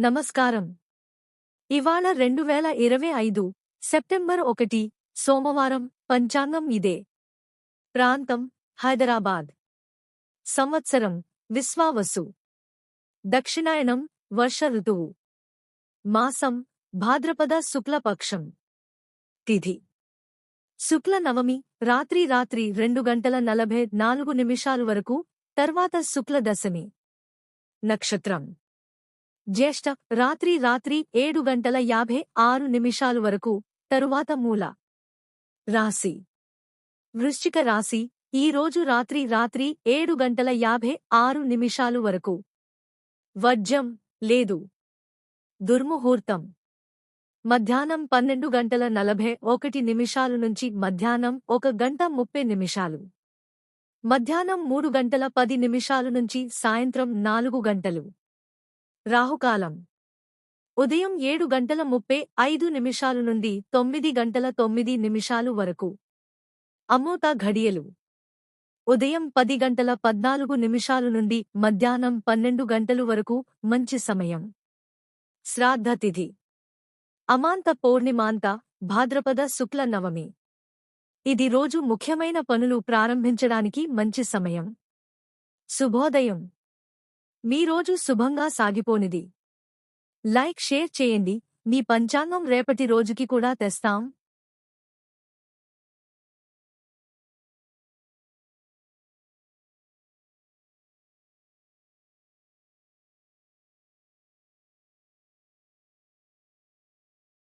నమస్కారం. ఇవాళ రెండు వేల ఇరవై ఐదు సెప్టెంబర్ ఒకటి సోమవారం పంచాంగం ఇదే. ప్రాంతం హైదరాబాద్. సంవత్సరం విశ్వావసు. దక్షిణాయనం వర్ష ఋతువు. మాసం భాద్రపద శుక్లపక్షం. తిథి. శుక్ల నవమి రాత్రి రాత్రి రెండు గంటల నలభై నాలుగు నిమిషాలు వరకు తర్వాత శుక్ల దశమి నక్షత్రం. జ్యేష్ఠ రాత్రి రాత్రి ఏడు గంటల యాభై ఆరు నిమిషాలు వరకు తరువాత మూల. రాశి. వృశ్చిక రాశి ఈ రోజు రాత్రి రాత్రి ఏడు గంటల యాభై ఆరు నిమిషాలు వరకు. వజ్రం లేదు. దుర్ముహూర్తం. మధ్యాహ్నం పన్నెండు గంటల నలభై ఒకటి నిమిషాలు నుంచి మధ్యాహ్నం ఒక గంట ముప్పై నిమిషాలు. మధ్యాహ్నం మూడు గంటల పది నిమిషాలు నుంచి సాయంత్రం నాలుగు గంటలు. రాహుకాలం. ఉదయం ఏడు గంటల ముప్పై ఐదు నిమిషాలు నుండి తొమ్మిది గంటల తొమ్మిది నిమిషాలు వరకు. అమోత ఘడియలు. ఉదయం పది గంటల పద్నాలుగు నిమిషాలు నుండి మధ్యాహ్నం పన్నెండు గంటలు వరకు మంచి సమయం. శ్రాద్ధతిథి అమాంత పౌర్ణిమాంత భాద్రపద శుక్ల నవమి. ఇది రోజు ముఖ్యమైన పనులు ప్రారంభించడానికి మంచి సమయం. శుభోదయం. మీ రోజు శుభంగా సాగిపోనిది. లైక్ షేర్ చేయండి. మీ పంచాంగం రేపటి రోజుకి కూడా తెస్తాం.